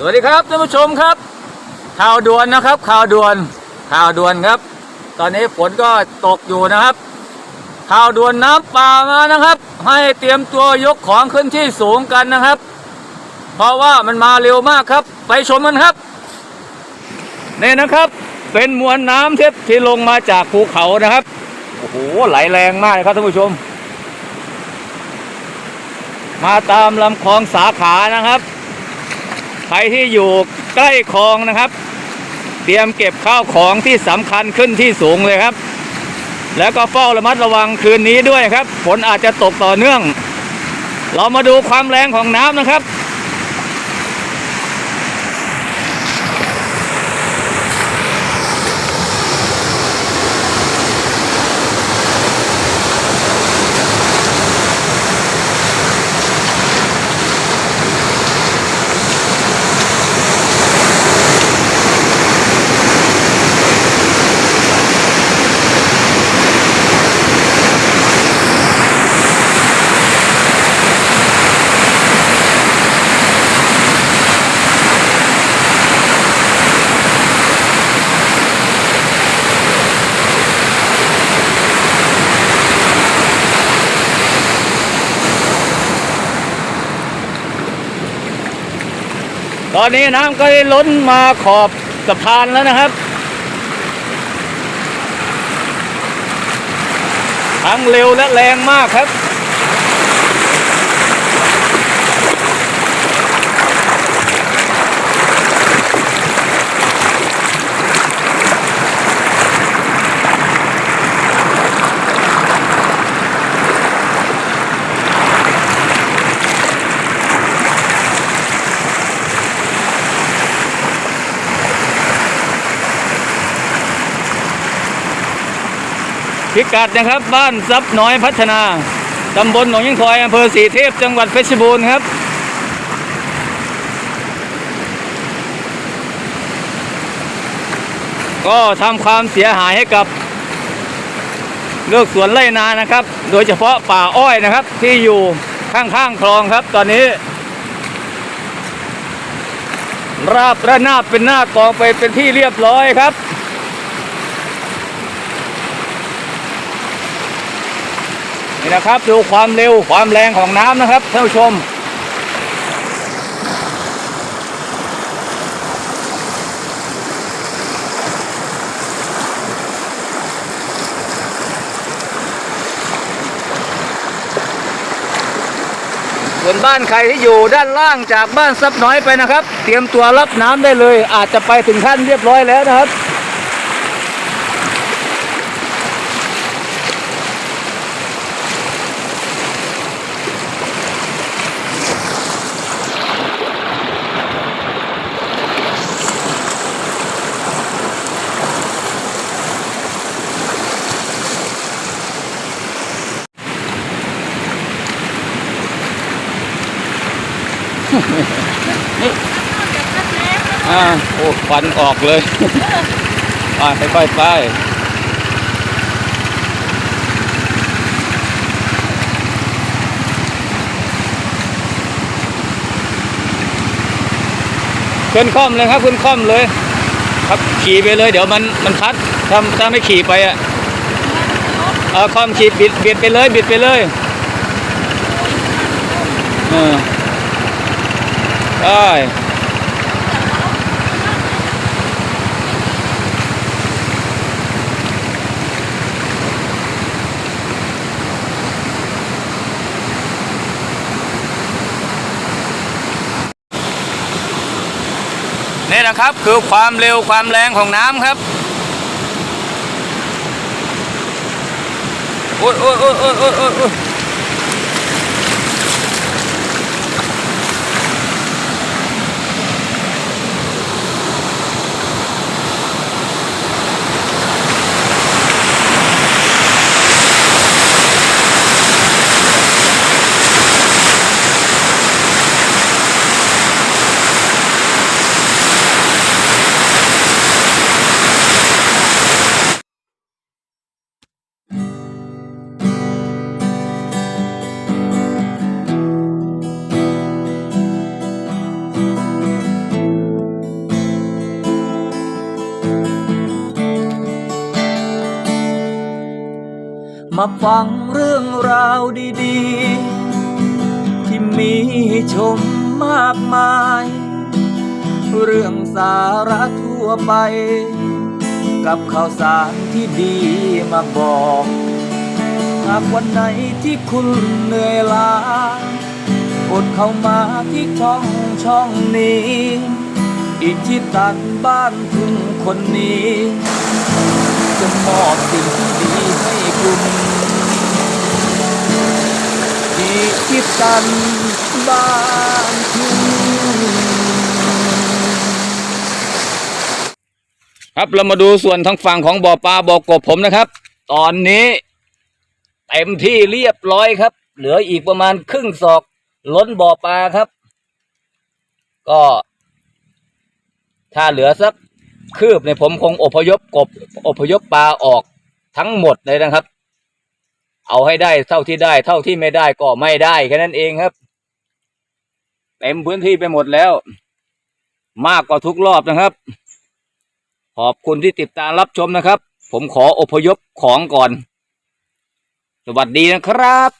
สวัสดีครับท่านผู้ชมครับ ข่าวด่วนนะครับ ข่าวด่วนข่าวด่วนครับ ตอนนี้ฝนก็ตกอยู่นะครับ ข่าวด่วนน้ำป่ามานะครับ ให้เตรียมตัวยกของขึ้นที่สูงกันนะครับ เพราะว่ามันมาเร็วมากครับ ไปชมมันครับนี่นะครับ เป็นมวลน้ำที่ที่ลงมาจากภูเขานะครับโอ้โหไหลแรงมากเลยครับท่านผู้ชม มาตามลำคลองสาขานะครับ ใครที่อยู่ใกล้คลองนะครับ เตรียมเก็บข้าวของที่สำคัญขึ้นที่สูงเลยครับ แล้วก็เฝ้าระมัดระวังคืนนี้ด้วยครับ ฝนอาจจะตกต่อเนื่อง เรามาดูความแรงของน้ำนะครับ ตอนนี้น้ำก็ได้ล้นมาขอบสะพานแล้วนะครับ ทั้งเร็วและแรงมากครับ พิกัดนะครับบ้านซับน้อยพัฒนาตำบลหนองยิ่งคอยอำเภอสีเทพจังหวัดเพชรบูรณ์ครับก็ทำความเสียหายให้กับเลือกสวนไร่นานะครับ โดยเฉพาะป่าอ้อยนะครับ ที่อยู่ข้างๆคลองครับ ตอนนี้ ราบระนาบเป็นหน้ากองไปเป็นที่เรียบร้อยครับ นี่นะครับดูความเร็วความแรงของน้ำนะครับท่านผู้ชม ส่วนบ้านใครที่อยู่ด้านล่างจากบ้านซับน้อยไปนะครับ เตรียมตัวรับน้ำได้เลย อาจจะไปถึงขั้นเรียบร้อยแล้วนะครับ อ่าโอ้ควันออกเลยไปค่อยๆไปขึ้นค่อมเลยครับขึ้นคล่อมเลย ครับขี่ไปเลย เดี๋ยวมันมันพัดถ้าถ้าไม่ขี่ไปอะเออค่อมขี่บิดบิดไปเลย บิดไปเลยเออ ได้นี่นะครับคือความเร็วความแรงของน้ำครับโอ้ยโอ้ยโอ้ยโอ้ยโอ้ย มาฟังเรื่องราวดีๆ ที่มีชมมากมาย เรื่องสาระทั่วไป กับข่าวสารที่ดีมาบอก หากวันไหนที่คุณเหนื่อยล้ากดเข้ามาที่ช่องช่องนี้ อีกที่ตันบ้านทุ่งคนนี้ จะมอบสิ่งที่ดีให้คุณ กันบ้านทุ่งครับเรามาดูส่วนทางฝั่งของบ่อปลาบ่อกบผมนะครับ ตอนนี้เต็มที่เรียบร้อยครับ เหลืออีกประมาณครึ่งศอก ล้นบ่อปลาครับ ก็ ถ้าเหลือสักคืบเนี่ยผมคงอพยพกบอพยพปลาออกทั้งหมดเลยนะครับ เอาให้ได้เท่าที่ได้ เท่าที่ไม่ได้ก็ไม่ได้แค่นั้นเองครับเต็มพื้นที่ไปหมดแล้ว มากกว่าทุกรอบนะครับ ขอบคุณที่ติดตามรับชมนะครับ ผมขออพยพของก่อน สวัสดีนะครับ